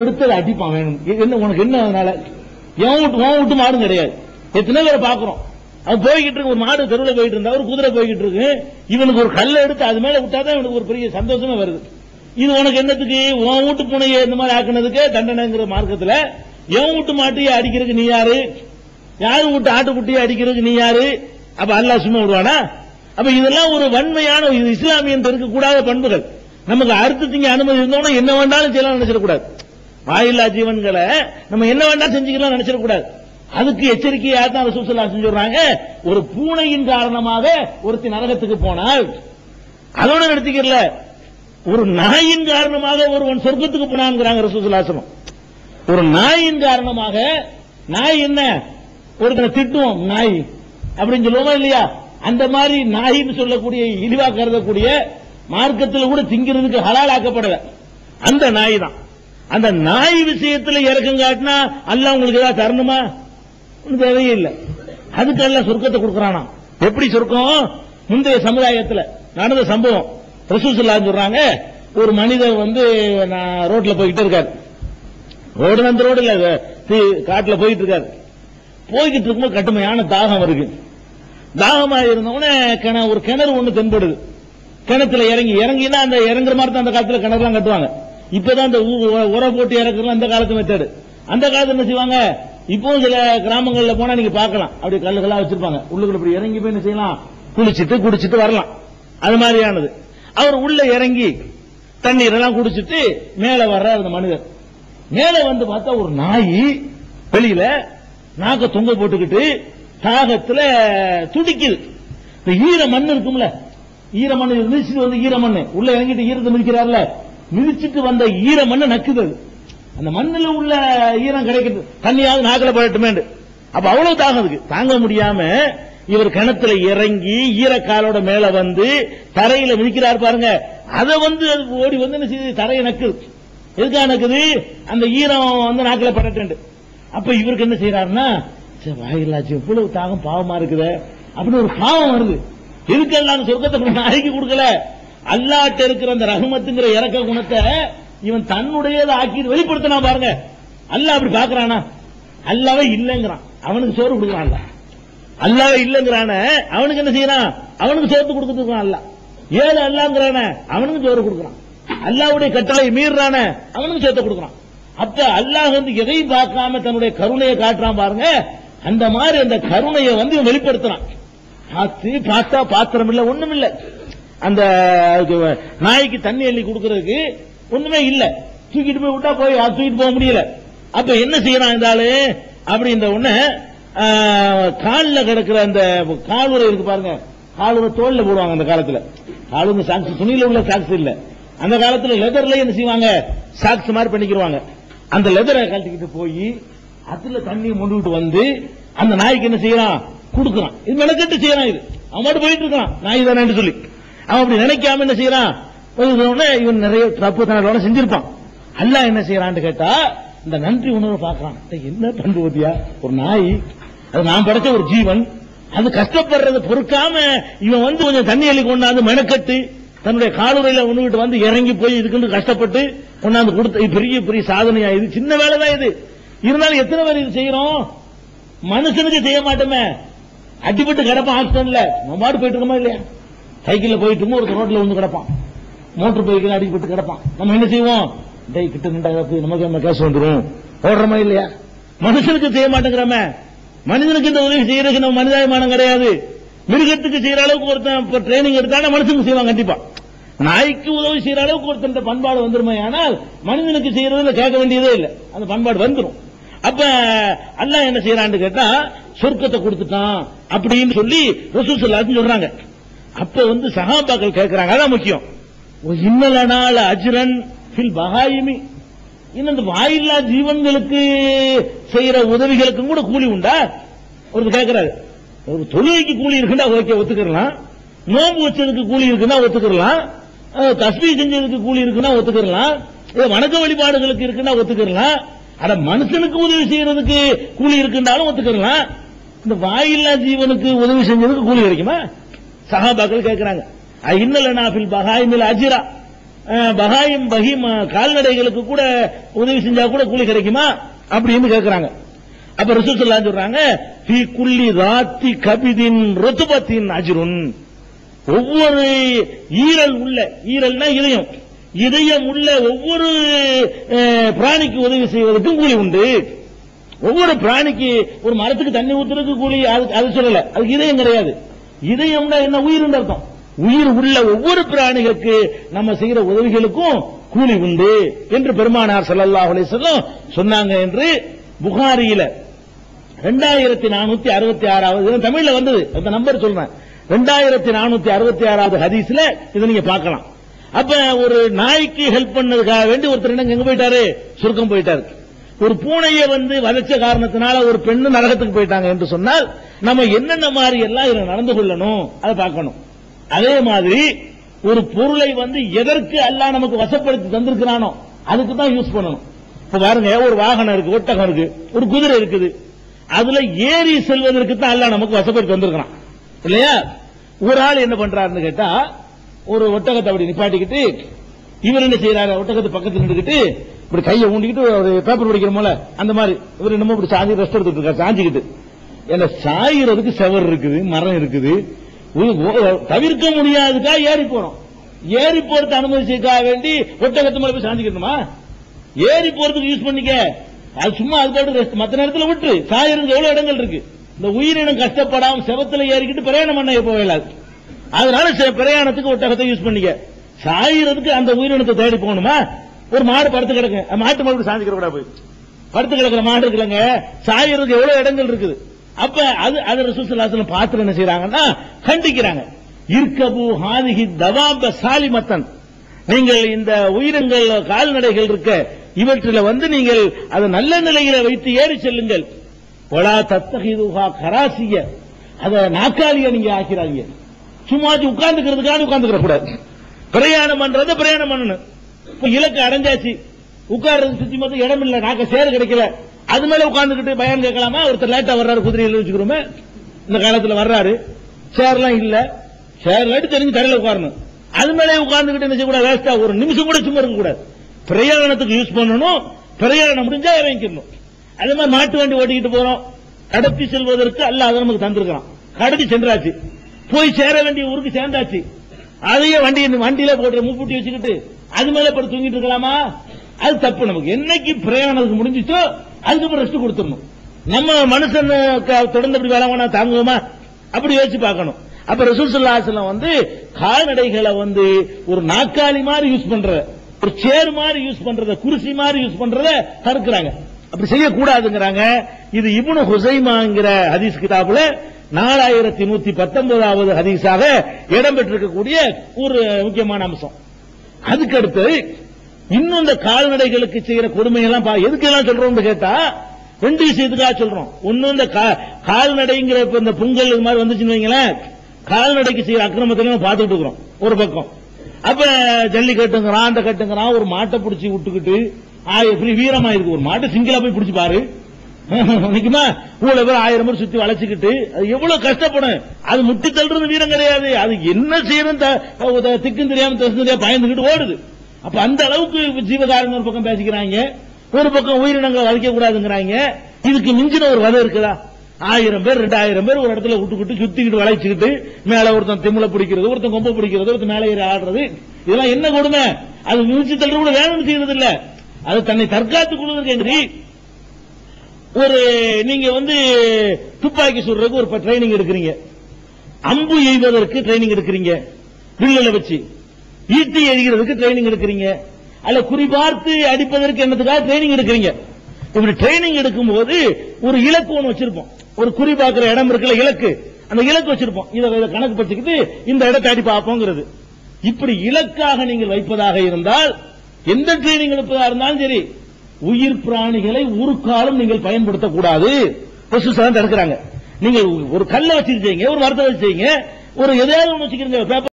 எடுத்தது அடிப்பான் வேணும். இது என்ன உனக்கு என்ன அதனால? எவன் விட்டு உன் விட்டு மாடும் கிடையாது. எத்தனை பேரை பாக்குறோம் அவன் போய்கிட்டு இருக்கு ஒரு மாடு தெருவில் போயிட்டு இருந்தா ஒரு குதிரை போய்கிட்டு இருக்கு. இவனுக்கு ஒரு கல்லை எடுத்து அது மேல விட்டாதான் இவனுக்கு ஒரு பெரிய சந்தோஷமே வருது. இது உனக்கு என்னத்துக்கு? உன் வீட்டு புனையை இந்த மாதிரி ஆக்குனதுக்கு தண்டனைங்கிற மார்க்கத்துல எவன் வீட்டு மாட்டையே அடிக்கிறதுக்கு நீ யாரு? யாரு விட்டு ஆட்டுக்குட்டியை அடிக்கிறதுக்கு நீ யாரு? அப்ப அல்லாஹ் சும்மா விடுவானா? அப்ப இதெல்லாம் ஒரு வன்மையான இது இஸ்லாமியன் இருக்கக்கூடாத பண்புகள். நமக்கு அறுத்து திங்க அனுமதி இருந்தோம்னா என்ன வேண்டாலும் செய்யலாம் நினைச்சிடக்கூடாது. வாயில்லா ஜீவன்களை நம்ம என்ன வேண்டாம் செஞ்சுக்கலாம் நினைச்சிடக்கூடாது அதுக்கு எச்சரிக்கையா தான் ரசூசல்லா செஞ்சுடுறாங்க ஒரு பூனையின் காரணமாக ஒருத்தி நரகத்துக்கு போனால் அதோட நிறுத்திக்கிறல. ஒரு நாயின் காரணமாக ஒருவன் சொர்க்கத்துக்கு போனான்ங்கிறாங்க ரசூசலாசனம் ஒரு நாயின் காரணமாக நாய் என்ன? ஒருத்தனை திட்டுவோம் நாய். அப்படின்னு சொல்லுவோமா இல்லையா? அந்த மாதிரி நாயின்னு சொல்லக்கூடிய இழிவா கருதக்கூடிய மார்க்கத்தில் கூட திங்கிறதுக்கு ஹலால் ஆக்கப்படல. அந்த நாய் தான். அந்த நாய் விஷயத்துல இறக்கம் காட்டினா அல்ல உங்களுக்கு ஏதாவது தரணுமா? ஒண்ணும் தேவையே இல்லை. அதுக்கு எல்லாம் சொர்க்கத்தை கொடுக்கறானா? எப்படி சொர்க்கம்? முந்தைய சமுதாயத்தில் நடந்த சம்பவம். ரசூசுல்லா சொல்றாங்க ஒரு மனிதர் வந்து நான் ரோட்ல போய்கிட்டு இருக்காரு. ரோடு அந்த ரோடு இல்ல காட்டுல போயிட்டு இருக்காரு. போய்கிட்டு இருக்கும்போது கடுமையான தாகம் இருக்கு தாகமா இருந்தவொடனே கிண ஒரு கிணறு ஒண்ணு தென்படுது. கிணத்துல இறங்கி இறங்கினா அந்த இறங்குற மாதிரி தான் அந்த காலத்துல கிணறுலாம் கட்டுவாங்க. இப்பதான் அந்த ஊ- போட்டு இறக்குறது அந்த காலத்து மெத்தடு அந்த காலத்துல என்ன செய்வாங்க? இப்பவும் சில கிராமங்கள்ல போனா நீங்க பார்க்கலாம். அப்படி கல்லுகளா வச்சிருப்பாங்க. உள்ளுக்குள்ள இப்படி இறங்கி போய் என்ன செய்யலாம்? குளிச்சிட்டு குடிச்சிட்டு வரலாம். அது மாதிரியானது. அவர் உள்ள இறங்கி தண்ணீர் எல்லாம் குடிச்சிட்டு மேல வர்றார் அந்த மனிதர். மேல வந்து பார்த்தா ஒரு நாய் வெளியில நாக்க தொங்க போட்டுக்கிட்டு தாகத்துல துடிக்குது. இந்த ஈர மண் இருக்கும்ல. ஈர மண் மிதிச்சுட்டு வந்து ஈர மண் உள்ள இறங்கிட்டு ஈரத்தை மிதிக்கிறார்ல. மிதிச்சுட்டு வந்த ஈர மண்ணை நக்குது. அது. அந்த மண்ணில் உள்ள ஈரம் கிடைக்கிறது. தண்ணியாவது நாக்கில படட்டுமே அப்ப அவ்வளவு தாகம் தாங்க முடியாம இவர் கிணத்துல இறங்கி ஈரக்காலோட மேல வந்து தரையில மிதிக்கிறார் பாருங்க. அதை வந்து அது ஓடி வந்து என்ன செய்யுது? தரையை நக்குது. எதுக்காக நக்குது? அந்த ஈரம் வந்து நாக்கில படட்டு அப்ப இவருக்கு என்ன செய்யறாருன்னா வாயிலாச்சு இவ்வளவு தாகம் பாவமா இருக்குது. அப்படின்னு ஒரு பாவம் வருது. எதுக்கெல்லாம் சொர்க்கத்தை நாய்க்கு கொடுக்கல? அல்லாட்ட இருக்கிற அந்த ரஹமத்துங்கிற இறக்க குணத்தை இவன் தன்னுடையதை ஆக்கி வெளிப்படுத்தினா பாருங்க. அல்ல அப்படி பாக்குறானா அல்லாவே இல்லைங்கிறான். அவனுக்கு சோறு கொடுக்குறான் அல்லாஹ். அல்லாவே இல்லைங்கிறான அவனுக்கு என்ன செய்யறான்? அவனுக்கு சோறு கொடுத்துருக்கான் அல்ல ஏழு அல்லாங்கிறான அவனுக்கு சோறு கொடுக்குறான். அல்லாவுடைய கட்டளை மீறான அவனுக்கு சேர்த்து கொடுக்குறான். அப்ப அல்லாஹ் வந்து எதையும் பார்க்காம தன்னுடைய கருணையை காட்டுறான் பாருங்க. அந்த மாதிரி அந்த கருணையை வந்து இவன் வெளிப்படுத்துறான். பார்த்து பார்த்தா பாத்திரம் இல்ல ஒண்ணும் இல்ல அந்த நாய்க்கு தண்ணி அள்ளி கொடுக்கறதுக்கு ஒண்ணுமே இல்ல. தூக்கிட்டு போய் விட்டா போய் தூக்கிட்டு போக முடியல. அப்ப என்ன செய்யறான் இந்த ஆளு? அப்படி இந்த உடனே காலில் கிடக்கிற அந்த காலுரை இருக்கு பாருங்க. காலுரை தோல்ல போடுவாங்க அந்த காலத்துல. காலுங்க சாக்ஸ் துணியில உள்ள சாக்ஸ் இல்ல. அந்த காலத்துல லெதர்ல என்ன செய்வாங்க? சாக்ஸ் மாதிரி பண்ணிக்கிடுவாங்க அந்த லெதரை கழட்டிக்கிட்டு போய் அதுல தண்ணி முண்டுகிட்டு வந்து அந்த நாய்க்கு என்ன செய்யறான்? கொடுக்கறான். இது மெனக்கெட்டு செய்யறான் இது. அவன் மட்டும் போயிட்டு இருக்கான். நாய் தானே சொல்லி. அவன் அப்படி நினைக்காம என்ன செய்யறான்? இவன் நிறைய தப்பு தனோட செஞ்சிருப்பான். அல்ல என்ன செய்யறான்னு கேட்டா இந்த நன்றி உணர்வு பாக்குறான் என்ன பண்பு ஒரு நாய். அது நான் படைச்ச ஒரு ஜீவன். அது கஷ்டப்படுறத பொறுக்காம இவன் வந்து கொஞ்சம் தண்ணி அள்ளி கொண்டாந்து மெனக்கட்டு தன்னுடைய காலுறையில ஒண்ணுகிட்டு வந்து இறங்கி போய் இதுக்குன்னு கஷ்டப்பட்டு கொண்டாந்து கொடுத்த பெரிய பெரிய சாதனையா இது. சின்ன வேலை தான் இது. இருந்தாலும் எத்தனை பேர் இது செய்யறோம்? மனுஷனுக்கு செய்ய மாட்டோமே. அடிபட்டு கிடப்பான் ஆக்சிடென்ட்ல நம்ம பாட்டு போயிட்டு இருக்கோமா இல்லையா? சைக்கிள்ல போயிட்டு ஒரு ரோட்ல வந்து கிடப்பான். மோட்டர் பைக்கில் அடிக்கப்பட்டு கிடப்பான். நம்ம என்ன செய்வோம்? டே கிட்ட நின்றா நமக்கு நம்ம கேஸ் வந்துடும் ஓடுறோமா இல்லையா? மனுஷனுக்கு செய்ய மாட்டேங்கிறோமே. மனிதனுக்கு இந்த உதவி செய்யறதுக்கு நம்ம மனிதாபிமானம் கிடையாது. மிருகத்துக்கு செய்யற அளவுக்கு ஒருத்தன் இப்ப ட்ரைனிங் எடுத்தானா மனுஷனுக்கு செய்வான் கண்டிப்பா. நாய்க்கு உதவி செய்யற அளவுக்கு ஒருத்தன் பண்பாடு வந்துருமே. ஆனால் மனிதனுக்கு செய்யறதுல கேட்க வேண்டியதே இல்லை. அந்த பண்பாடு வந்துடும் அப்ப அல்லாஹ் என்ன செய்யறான்னு கேட்டா சொர்க்கத்தை கொடுத்துட்டான் அப்படின்னு சொல்லி ரசூல் ஸல்லல்லாஹு சொல்றாங்க. அப்ப வந்து சகாபாக்கள் கேட்கிறாங்க அதான் முக்கியம். இன்னலனால அஜ்ரன் பில் பகாயுமி இன்னும் இந்த வாயில்லா ஜீவன்களுக்கு செய்யற உதவிகளுக்கும் கூட கூலி உண்டா? ஒருத்தர் கேட்கிறாரு. ஒரு தொழுகைக்கு கூலி இருக்குன்னா ஓகே ஒத்துக்கிறலாம். நோம்பு வச்சதுக்கு கூலி இருக்குன்னா ஒத்துக்கிறலாம். தஸ்மி செஞ்சதுக்கு கூலி இருக்குன்னா ஒத்துக்கிறலாம். வணக்க வழிபாடுகளுக்கு இருக்குன்னா ஒத்துக்கிறலாம். அட மனுஷனுக்கு உதவி செய்யறதுக்கு கூலி இருக்குன்றாலும் ஒத்துக்கிறலாம். இந்த வாயில்லா ஜீவனுக்கு உதவி செஞ்சதுக்கு கூலி கிடைக்குமா? சஹாபாக்கள் கேட்கிறாங்க இன்னல நாபில் பகாயிமில் அஜிரா. அஹ், பகாயும் பஹீம் கால்நடைகளுக்கு கூட உதவி செஞ்சா கூட கூலி கிடைக்குமா? அப்படின்னு கேட்கிறாங்க அப்ப ரசூல் சொல்றாங்க ஃபீ குள்ளி ராத்தி கபிதின் ருத்துபத்தின் அஜ்ருன். ஒவ்வொரு ஈரல் உள்ள ஈரல்னா இதயம். இதயம் உள்ள ஒவ்வொரு பிராணிக்கு உதவி செய்வதற்கும் கூலி உண்டு. ஒவ்வொரு பிராணிக்கு ஒரு மரத்துக்கு தண்ணி ஊத்துறதுக்கு கூலி அது சொல்லல. அதுக்கு இதயம் கிடையாது. இதயம்னா என்ன? உயிர்னு அர்த்தம். உயிர் உள்ள ஒவ்வொரு பிராணிகளுக்கு நம்ம செய்யற உதவிகளுக்கும் கூலி உண்டு என்று பெருமானார் ஸல்லல்லாஹு சொன்னாங்க என்று புகாரியில ரெண்டாயிரத்தி நானூத்தி அறுபத்தி ஆறாவது தமிழ்ல வந்தது அந்த நம்பர் சொல்றேன். ரெண்டாயிரத்தி நானூத்தி அறுபத்தி ஆறாவது ஹதீஸ்ல இதை நீங்க பார்க்கலாம். அப்ப ஒரு நாய்க்கு ஹெல்ப் பண்ணதுக்காக வேண்டி ஒருத்தர் என்ன எங்க போயிட்டாரு? சுருக்கம் போயிட்டாரு. ஒரு பூனையை வந்து வதச்ச காரணத்தினால ஒரு பெண்ணு நரகத்துக்கு போயிட்டாங்க என்று சொன்னால் நம்ம என்னென்ன மாதிரி எல்லாம் இதில் நடந்து கொள்ளணும் அதை பார்க்கணும். அதே மாதிரி ஒரு பொருளை வந்து எதற்கு அல்லாஹ் நமக்கு வசப்படுத்தி தந்திருக்கிறானோ அதுக்கு தான் யூஸ் பண்ணணும். இப்ப பாருங்க ஒரு வாகனம் இருக்கு ஒட்டகம் இருக்கு ஒரு குதிரை இருக்குது. அதுல ஏறி செல்வதற்கு தான் அல்லாஹ் நமக்கு வசப்படுத்தி வந்திருக்கிறான் இல்லையா? ஒரு ஆள் என்ன பண்றாருன்னு கேட்டா ஒரு ஒட்டகத்தை அப்படி நிப்பாட்டிக்கிட்டு இவர் என்ன செய்யறாரு ஒட்டகத்து பக்கத்தில் நின்றுக்கிட்டு இப்படி கையை ஊண்டிக்கிட்டு ஒரு பேப்பர் படிக்கிறோம்ல அந்த மாதிரி. இவர் என்னமோ இப்படி சாஞ்சி ரெஸ்ட் எடுத்துட்டு இருக்காரு சாஞ்சிக்கிட்டு. என்ன சாயிறதுக்கு செவர் இருக்குது மரம் இருக்குது. தவிர்க்க முடியாதுக்கா ஏறி போறோம். ஏறி போறது அனுமதிச்சுக்காக வேண்டி ஒட்டகத்து மேல போய் சாஞ்சிக்கணுமா ஏறி போறதுக்கு யூஸ் பண்ணிக்க. அது சும்மா அது போட்டு ரெஸ்ட் மற்ற நேரத்தில் விட்டு சாயிறதுக்கு எவ்வளவு இடங்கள் இருக்கு? இந்த உயிரினம் கஷ்டப்படாம செவத்துல ஏறிக்கிட்டு பிரயாணம் பண்ண போக அதனால பிரயாணத்துக்கு ஒட்டகத்தை யூஸ் பண்ணிக்க. சாயிறதுக்கு அந்த உயிரினத்தை தேடி போகணுமா? ஒரு மாடு படுத்து கிடக்கு. மாட்டு மாடு சாஞ்சிக்கிற கூட போய். படுத்து கிடக்குற மாடு இருக்குல்லங்க. சாயறதுக்கு எவ்வளவு இடங்கள் இருக்குது. அப்ப அது அது ரசூசல்லாசலம் பார்த்து என்ன செய்யறாங்கன்னா கண்டிக்கிறாங்க. இருக்கபு ஹாதிகி தவாப சாலிமத்தன். நீங்கள் இந்த உயிரங்கள் கால்நடைகள் இருக்க இவற்றில் வந்து நீங்கள் அதை நல்ல நிலையில வைத்து ஏறி செல்லுங்கள். ஒலா தத்தகிதுகா கராசிய. அதை நாக்காளிய நீங்க ஆக்கிறாங்க. சும்மா உட்கார்ந்துக்கிறதுக்காக உட்கார்ந்துக்கிற கூடாது பிரயாணம் பண்றது பிரயாணம் பண்ணணும். இலக்கு அடைஞ்சாச்சு. உட்கார்றது சுத்தி மொத்தம் இடம் இல்ல நாக்க சேர் கிடைக்கல. அது மேல உட்கார்ந்துகிட்டு பயன் கேட்கலாமா? ஒருத்தர் லேட்டா வர்றாரு குதிரையில வச்சுக்கிறோமே. இந்த காலத்துல வர்றாரு. சேர்லாம் இல்ல. சேர் லைட்டு தெரிஞ்சு தரையில உட்காரணும். அது மேலே உட்கார்ந்துகிட்டு என்ன செய்யக்கூடாது? வேஸ்டா ஒரு நிமிஷம் கூட சும்மா இருக்க கூடாது. பிரயாணத்துக்கு யூஸ் பண்ணணும். பிரயாணம் முடிஞ்சா இறங்கிக்கணும். அதே மாதிரி மாட்டு வண்டி ஓட்டிக்கிட்டு போறோம். கடத்தி செல்வதற்கு அல்ல அதை நமக்கு தந்திருக்கிறான். கடத்தி சென்றாச்சு. போய் சேர வேண்டிய ஊருக்கு சேர்ந்தாச்சு. அதையே வண்டி வண்டியில போட்டு மூப்பூட்டி வச்சுக்கிட்டு அது மேல படுத்து தூங்கிட்டு இருக்கலாமா? அது தப்பு. நமக்கு என்னைக்கு பிரயாணத்துக்கு முடிஞ்சிச்சோ அதுக்கப்புறம் ரெஸ்ட் கொடுத்துடணும். நம்ம மனுஷன் தொடர்ந்து அப்படி வேலை தாங்குவோமா? அப்படி யோசிச்சு பார்க்கணும். அப்ப ரசூல் ஸல்லல்லாஹு வந்து கால்நடைகளை வந்து ஒரு நாக்காளி மாதிரி யூஸ் பண்ற ஒரு சேர் மாதிரி யூஸ் பண்றத குருசி மாதிரி யூஸ் பண்றத தடுக்கிறாங்க. அப்படி செய்யக்கூடாதுங்கிறாங்க. இது இப்னு ஹுசைமாங்கிற ஹதீஸ் கிதாபுல நாலாயிரத்தி நூத்தி பத்தொன்பதாவது ஹதீஸாக இடம்பெற்றிருக்கக்கூடிய ஒரு முக்கியமான அம்சம். அதுக்கு அடுத்து இன்னும் இந்த கால்நடைகளுக்கு செய்யற கொடுமையெல்லாம் பா- எதுக்கெல்லாம் சொல்றோம்னு கேட்டா ரெண்டு விஷயத்துக்காக சொல்றோம். ஒன்னும் இந்த கா- கால்நடைங்கிற இப்ப இந்த பொங்கல் இது மாதிரி வந்துச்சுன்னு வைங்களேன் கால்நடைக்கு செய்யற அக்கிரமத்தை நம்ம பார்த்துட்டு இருக்கிறோம் ஒரு பக்கம். அப்ப ஜல்லிக்கட்டுங்கிறான் அந்த கட்டுங்கிறான் ஒரு மாட்டை பிடிச்சி விட்டுக்கிட்டு எப்படி வீரமா இருக்கு ஒரு மாட்டை சிங்கிளா போய் பிடிச்சி பாரு. நிக்குமா? இவ்வளவு பேர் ஆயிரம் பேர் சுத்தி வளைச்சுக்கிட்டு அது எவ்வளவு கஷ்டப்படும்? அது முட்டி தள்ளுறது வீரம் கிடையாது. அது என்ன செய்யணும் த- திக்கும் தெரியாம தசு தெரியாம பயந்துகிட்டு ஓடுது. அப்ப அந்த அளவுக்கு ஜீவகாரன் ஒரு பக்கம் பேசிக்கிறாங்க. ஒரு பக்கம் உயிரினங்களை வளைக்க கூடாதுங்கிறாங்க இதுக்கு மிஞ்சின ஒரு வதை இருக்குதா? ஆயிரம் பேர் ரெண்டாயிரம் பேர் ஒரு இடத்துல விட்டுக்கிட்டு சுத்திக்கிட்டு வளைச்சுக்கிட்டு மேல ஒருத்தன் திமுல பிடிக்கிறது ஒருத்தன் கொம்ப பிடிக்கிறது ஒருத்தன் மேலே ஏறி ஆடுறது. இதெல்லாம் என்ன கொடுமை? அது மிதிச்சு தள்ளுறது கூட வேணும்னு செய்யறது இல்ல அது தன்னை தற்காத்துக் கொள்வதற்கு ஒரு நீங்க வந்து துப்பாக்கி சுடுறதுக்கு ஒரு ட்ரைனிங் எடுக்கிறீங்க. அம்பு எய்வதற்கு ட்ரைனிங் எடுக்கிறீங்க. வில்லில் வச்சு. ஈட்டி எறிகிறதுக்கு ட்ரைனிங் எடுக்கிறீங்க. அல்ல குறிபார்த்து அடிப்பதற்கு என்னதுக்காக ட்ரைனிங் எடுக்கிறீங்க? இப்படி ட்ரைனிங் எடுக்கும் போது ஒரு இலக்கு ஒன்று வச்சிருப்போம். ஒரு குறி பார்க்கிற இடம் இருக்குல்ல இலக்கு. அந்த இலக்கு வச்சிருப்போம். இதை கணக்கு வச்சுக்கிட்டு இந்த இடத்தை அடி பார்ப்போங்கிறது. இப்படி இலக்காக நீங்கள் வைப்பதாக இருந்தால் எந்த ட்ரைனிங் எடுப்பதா இருந்தாலும் சரி உயிர் பிராணிகளை ஒரு காலம் நீங்கள் பயன்படுத்தக்கூடாது. தடுக்கிறாங்க நீங்க. ஒரு கல்லை வச்சிருக்கீங்க ஒரு மரத்தை வச்சிருக்கீங்க ஒரு எதையாவது ஒன்று வச்சுக்கிறீங்க பேப்பர்